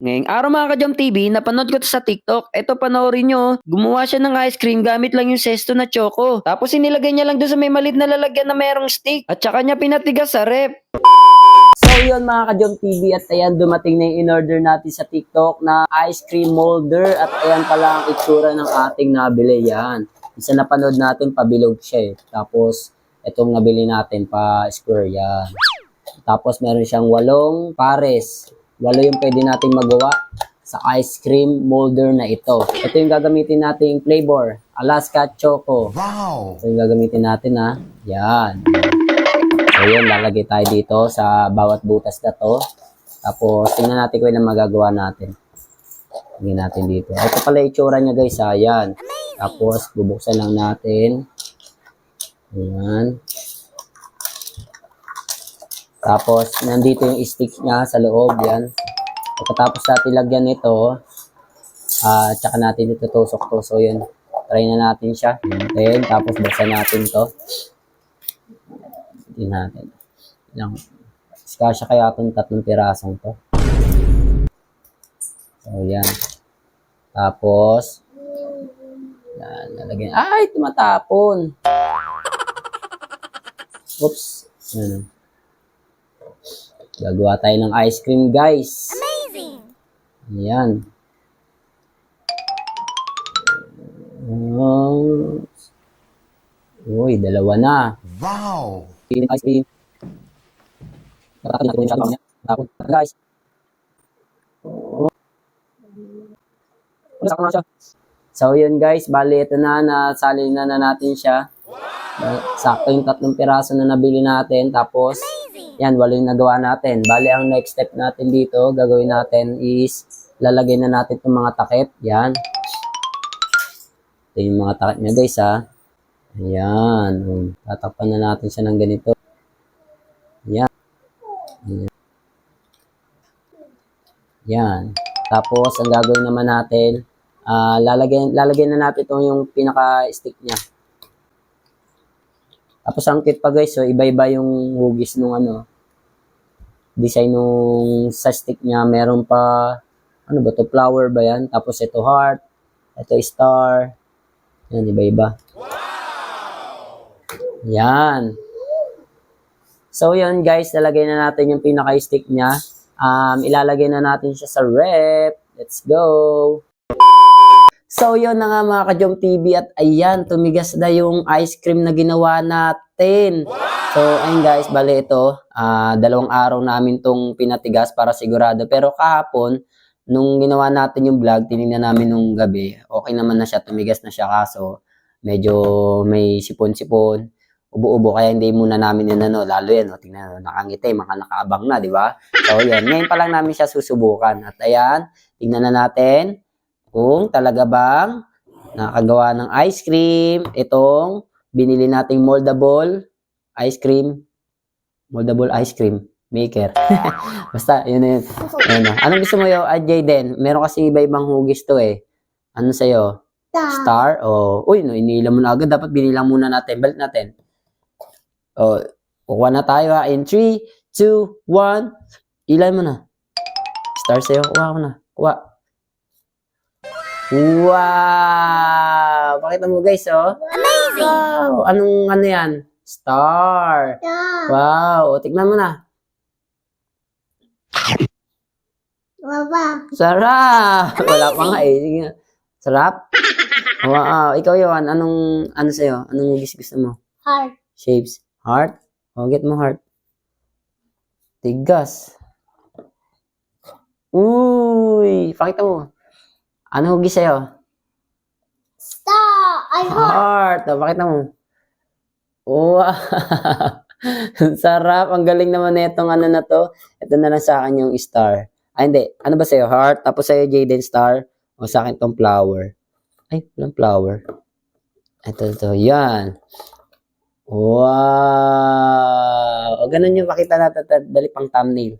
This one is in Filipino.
Ngayong araw mga ka-Jam TV, napanood ko to sa TikTok. Eto panoorin nyo, gumawa siya ng ice cream gamit lang yung sesto na choco. Tapos inilagay niya lang doon sa may maliit na lalagyan na merong stick. At saka niya pinatigas sa rep. So yun mga ka-Jom TV at ayan dumating na yung in-order natin sa TikTok na ice cream molder at ayan pala ang itsura ng ating nabili yan. Isa napanood natin pabilog siya eh. Tapos itong nabili natin pa square yan. Tapos meron siyang walong pares. Walo yung pwede nating magawa sa ice cream molder na ito. Ito yung gagamitin nating flavor. Alaska Choco. Wow! Ito yung gagamitin natin ha. Yan. So yun, lalagay tayo dito sa bawat butas na to. Tapos, tingnan natin kung ilang magagawa natin. Tingnan natin dito. Ito pala itsura niya guys ha. Yan. Tapos, bubuksan lang natin. Ayan. Tapos, nandito yung stick niya sa loob. Yan. Pagkatapos natin lagyan ito, ah tsaka natin ito tusok-tusok. So, yun. Try na natin siya. Then, tapos buksan natin to. Hindi natin. Lang. Kasya kaya itong tatlong pirasong to. So, yan. Tapos, yan, nalagyan. Ay, tumatapon. Oops. Yan. Gagawa tayo ng ice cream, guys. Amazing! Yan. Um, uy, dalawa na. Wow! Ice cream. Nakakapin natin yung shot niya. Tapos, guys. Wala sa siya. So, yun guys. Bali, ito na. Nasali na na natin siya. Ba- Sakto yung tatlong piraso na nabili natin. Tapos, yan, walo yung nagawa natin. Bali, ang next step natin dito, gagawin natin is, lalagay na natin itong mga takip. Yan. Ito yung mga takip niya guys ha. Ayan. Um, Tatakpan na natin siya ng ganito. Ayan. Ayan. Yan. Tapos, ang gagawin naman natin, ah lalagyan, lalagyan na natin itong yung pinaka-stick niya. Tapos, ang cute pa guys, so iba-iba yung hugis nung ano, design nung sa stick niya. Meron pa, ano ba to flower ba yan? Tapos, ito heart, ito star, yan, iba-iba. Yan. So, yun guys, lalagay na natin yung pinaka-stick niya. Um, ilalagay na natin siya sa rep. Let's go! So, yun na nga mga ka-Jom TV at ayan, tumigas na yung ice cream na ginawa natin. So, ayun guys, bali ito, ah, dalawang araw namin tong pinatigas para sigurado. Pero kahapon, nung ginawa natin yung vlog, tinignan namin nung gabi, okay naman na siya, tumigas na siya kaso medyo may sipon-sipon, ubo-ubo, kaya hindi muna namin yun ano, lalo yan, oh, tingnan, nakangiti, mga nakaabang na, di ba? So, yun, ngayon pa lang namin siya susubukan. At ayan, tingnan na natin kung talaga bang nakagawa ng ice cream, itong binili nating moldable ice cream, moldable ice cream maker. Basta, yun na yun. Ayun na. Anong gusto mo yun, uh, Jayden? Meron kasi iba-ibang hugis to eh. Ano sa'yo? Star? O, uy, no, inilam mo na agad. Dapat binilang muna natin. Balik natin. O, kukuha na tayo ha. In 3, 2, 1. Ilan mo na. Star sa'yo. Kuha ko na. Kuha. Wow! Pakita mo guys, oh. Amazing! Wow! Anong ano yan? Star. Wow! O, tignan mo na. Baba. Sarap! Wala pa nga eh. Sige nga. Sarap? Wow. Ikaw, Yohan, anong, ano sa'yo? Anong hugis gusto mo? Heart. Shapes? Heart? O, get mo heart. Tigas. Uy! Pakita mo. Ano hugis sa'yo? Star. Ay, heart. Heart. O, pakita mo. Wow! Ang Sarap. Ang galing naman na itong ano na to. Ito na lang sa akin yung star. Ay, hindi. Ano ba sa'yo? Heart. Tapos sa'yo, Jaden, star. O sa akin tong flower. Ay, walang flower. Ito, ito. Yan. Wow! O, ganun yung pakita natin. Dali pang thumbnail.